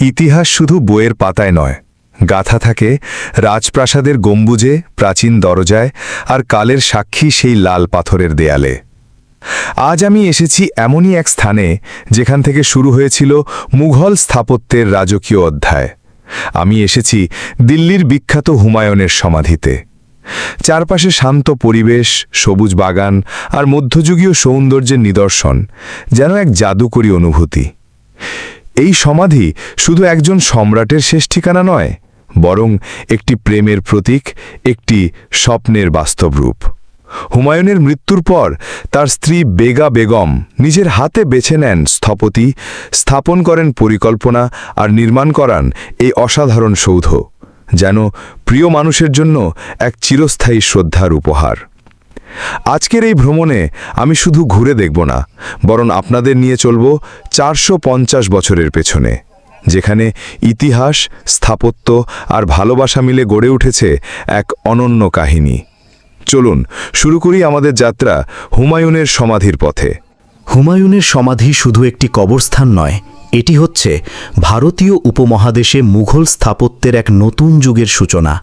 ইতিহাস শুধু বইয়ের পাতায় নয়, গাথা থাকে রাজপ্রাসাদের গম্বুজে, প্রাচীন দরজায়, আর কালের সাক্ষী সেই লাল পাথরের দেয়ালে। আজ আমি এসেছি এমনই এক স্থানে, যেখান থেকে শুরু হয়েছিল মুঘল স্থাপত্যের রাজকীয় অধ্যায়। আমি এসেছি দিল্লির বিখ্যাত হুমায়ুনের সমাধিতে। চারপাশে শান্ত পরিবেশ, সবুজ বাগান আর মধ্যযুগীয় সৌন্দর্যের নিদর্শন, যেন এক জাদুকরী অনুভূতি। এই সমাধি শুধু একজন সম্রাটের শেষ ঠিকানা নয়, বরং একটি প্রেমের প্রতীক, একটি স্বপ্নের বাস্তব রূপ। হুমায়ুনের মৃত্যুর পর তার স্ত্রী বেগা বেগম নিজের হাতে বেছে নেন স্থপতি, স্থাপন করেন পরিকল্পনা আর নির্মাণ করান এই অসাধারণ সৌধ, যেন প্রিয় মানুষের জন্য এক চিরস্থায়ী শ্রদ্ধার উপহার। আজকের এই ভ্রমণে আমি শুধু ঘুরে দেখব না, বরং আপনাদের নিয়ে চলব চারশো পঞ্চাশ বছরের পেছনে, যেখানে ইতিহাস, স্থাপত্য আর ভালোবাসা মিলে গড়ে উঠেছে এক অনন্য কাহিনী। চলুন, শুরু করি আমাদের যাত্রা হুমায়ুনের সমাধির পথে। হুমায়ুনের সমাধি শুধু একটি কবরস্থান নয়, এটি হচ্ছে ভারতীয় উপমহাদেশে মুঘল স্থাপত্যের এক নতুন যুগের সূচনা।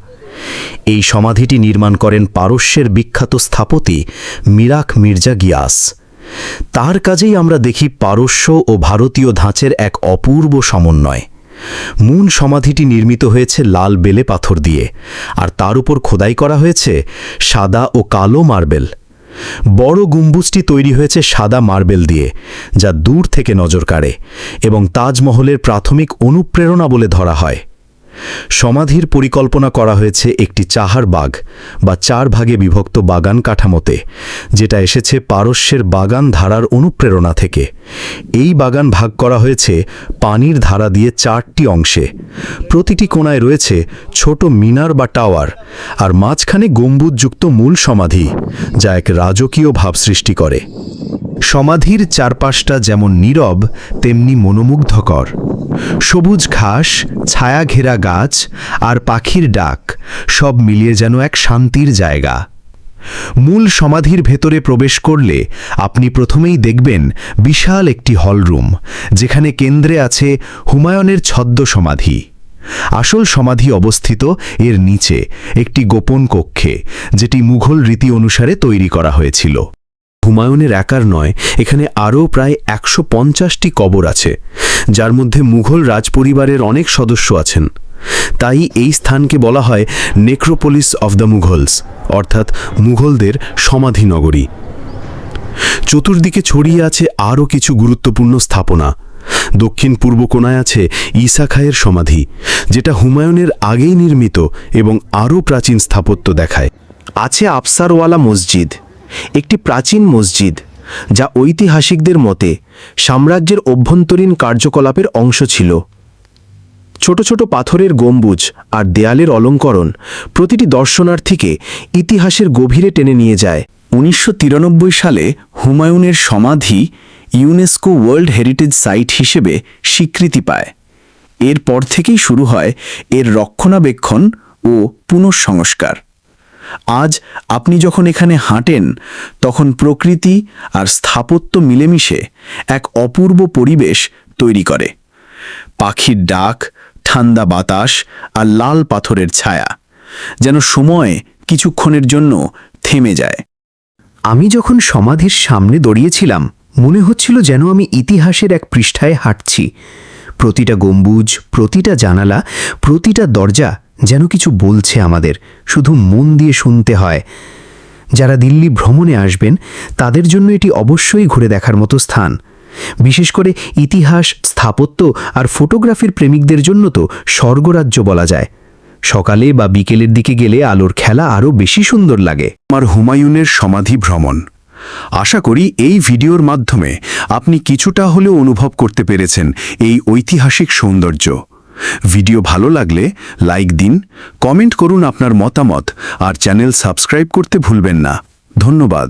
এই সমাধিটি নির্মাণ করেন পারস্যের বিখ্যাত স্থপতি মিরাক মির্জা গিয়াস। তার কাজেই আমরা দেখি পারস্য ও ভারতীয় ধাঁচের এক অপূর্ব সমন্বয়। মূল সমাধিটি নির্মিত হয়েছে লাল বেলে পাথর দিয়ে, আর তার উপর খোদাই করা হয়েছে সাদা ও কালো মার্বেল। বড় গম্বুজটি তৈরি হয়েছে সাদা মার্বেল দিয়ে, যা দূর থেকে নজর কাড়ে এবং তাজমহলের প্রাথমিক অনুপ্রেরণা বলে ধরা হয়। সমাধির পরিকল্পনা করা হয়েছে একটি চাহার বাগ বা চার ভাগে বিভক্ত বাগান কাঠামোতে, যেটা এসেছে পারস্যের বাগান ধারার অনুপ্রেরণা থেকে। এই বাগান ভাগ করা হয়েছে পানির ধারা দিয়ে চারটি অংশে। প্রতিটি কোণায় রয়েছে ছোট মিনার বা টাওয়ার আর মাঝখানে গম্বুজযুক্ত মূল সমাধি, যা এক রাজকীয় ভাব সৃষ্টি করে। সমাধির চারপাশটা যেমন নীরব, তেমনি মনোমুগ্ধকর। সবুজ ঘাস, ছায়া ঘেরা গাছ আর পাখির ডাক সব মিলিয়ে যেন এক শান্তির জায়গা। মূল সমাধির ভেতরে প্রবেশ করলে আপনি প্রথমেই দেখবেন বিশাল একটি হলরুম, যেখানে কেন্দ্রে আছে হুমায়ুনের ছদ্ম সমাধি। আসল সমাধি অবস্থিত এর নিচে একটি গোপন কক্ষে, যেটি মুঘল রীতি অনুসারে তৈরি করা হয়েছিল। হুমায়ুনের একার নয়, এখানে আরও প্রায় একশো পঞ্চাশটি কবর আছে। যার মধ্যে মুঘল রাজপরিবারের অনেক সদস্য আছেন। তাই এই স্থানকে বলা হয় নেক্রোপোলিস অফ দ্য মুঘলস, অর্থাৎ মুঘলদের সমাধি নগরী। চতুর্দিকে ছড়িয়ে আছে আরও কিছু গুরুত্বপূর্ণ স্থাপনা। দক্ষিণ পূর্ব কোণায় আছে ঈসা খায়ের সমাধি, যেটা হুমায়ুনের আগেই নির্মিত এবং আরও প্রাচীন স্থাপত্য দেখায়। আছে আফসারওয়ালা মসজিদ, একটি প্রাচীন মসজিদ। যা ঐতিহাসিকদের মতে সাম্রাজ্যের অভ্যন্তরীণ কার্যকলাপের অংশ ছিল। ছোট ছোট পাথরের গম্বুজ আর দেয়ালের অলঙ্করণ প্রতিটি দর্শনার্থীকে ইতিহাসের গভীরে টেনে নিয়ে যায়। উনিশশো তিরানব্বই সালে হুমায়ুনের সমাধি ইউনেস্কো ওয়ার্ল্ড হেরিটেজ সাইট হিসেবে স্বীকৃতি পায়। এরপর থেকেই শুরু হয় এর রক্ষণাবেক্ষণ ও পুনঃসংস্কার। আজ আপনি যখন এখানে হাঁটেন, তখন প্রকৃতি আর স্থাপত্য মিলেমিশে এক অপূর্ব পরিবেশ তৈরি করে। পাখির ডাক, ঠান্ডা বাতাস আর লাল পাথরের ছায়া যেন সময় কিছুক্ষণের জন্য থেমে যায়। আমি যখন সমাধির সামনে দাঁড়িয়েছিলাম, মনে হচ্ছিল যেন আমি ইতিহাসের এক পৃষ্ঠায় হাঁটছি। প্রতিটা গম্বুজ, প্রতিটা জানালা, প্রতিটা দরজা যেন কিছু বলছে আমাদের, শুধু মন দিয়ে শুনতে হয়। যারা দিল্লি ভ্রমণে আসবেন, তাদের জন্য এটি অবশ্যই ঘুরে দেখার মতো স্থান। বিশেষ করে ইতিহাস, স্থাপত্য আর ফটোগ্রাফির প্রেমিকদের জন্য তো স্বর্গরাজ্য বলা যায়। সকালে বা বিকেলের দিকে গেলে আলোর খেলা আরও বেশি সুন্দর লাগে। আমার হুমায়ুনের সমাধি ভ্রমণ। আশা করি এই ভিডিওর মাধ্যমে আপনি কিছুটা হলেও অনুভব করতে পেরেছেন এই ঐতিহাসিক সৌন্দর্য। ভিডিও ভালো লাগলে লাইক দিন, কমেন্ট করুন আপনার মতামত, আর চ্যানেল সাবস্ক্রাইব করতে ভুলবেন না। ধন্যবাদ।